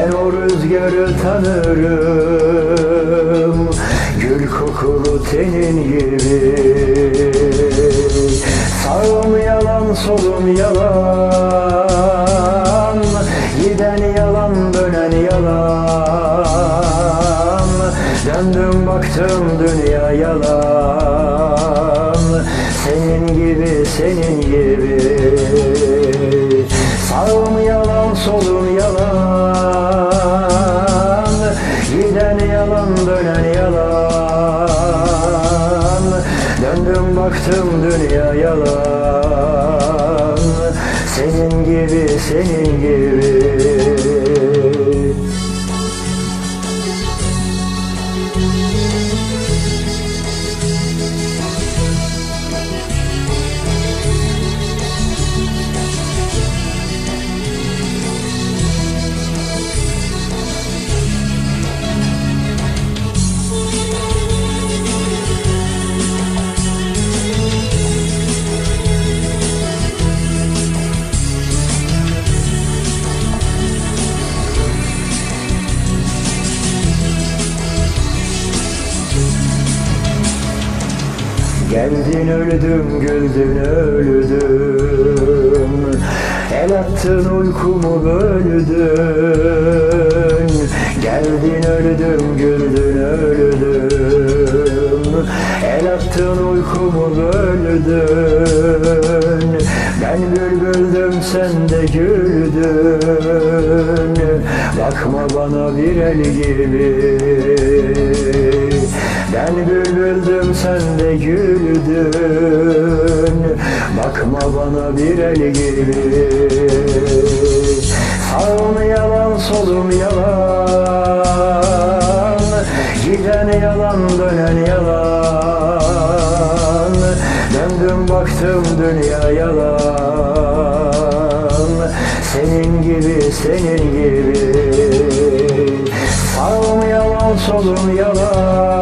ben o rüzgarı tanırım. Gül kokulu tenin gibi. Sağım yalan solum yalan. Giden yalan dönen yalan. Döndüm baktım dünya yalan. Senin gibi senin gibi dönen yalan. Döndüm baktım dünya yalan. Senin gibi senin gibi Geldin öldüm güldün öldüm El attın uykumu böldün. Geldin öldüm güldün öldüm El attın uykumu böldün. Ben bülbüldüm sen de güldün. Bakma bana bir el gibi ben bülbüldüm sen de güldün. Bakma bana bir el gibi. Sağım yalan solum yalan. Giden yalan dönen yalan. Döndüm baktım dünya yalan. Senin gibi senin gibi. Sağım yalan solum yalan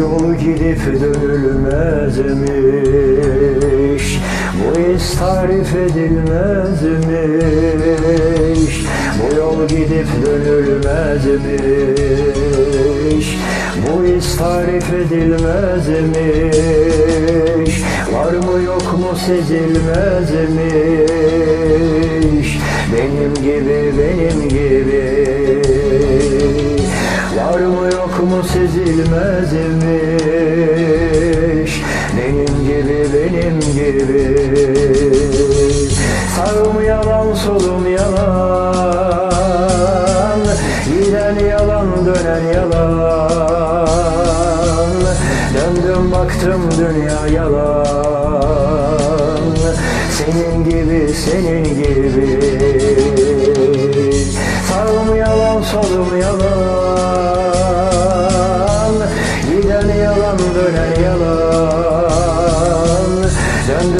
yol gidip dönülmezmiş Bu iz tarif edilmezmiş Bu yol gidip dönülmezmiş Bu iz tarif edilmezmiş Var mı yok mu sezilmezmiş Benim gibi benim mı yok mu sezilmezmiş. Benim gibi benim gibi. Sağım yalan solum yalan. Giden yalan dönen yalan. Döndüm baktım dünya yalan. Senin gibi senin gibi. Sağım yalan solum yalan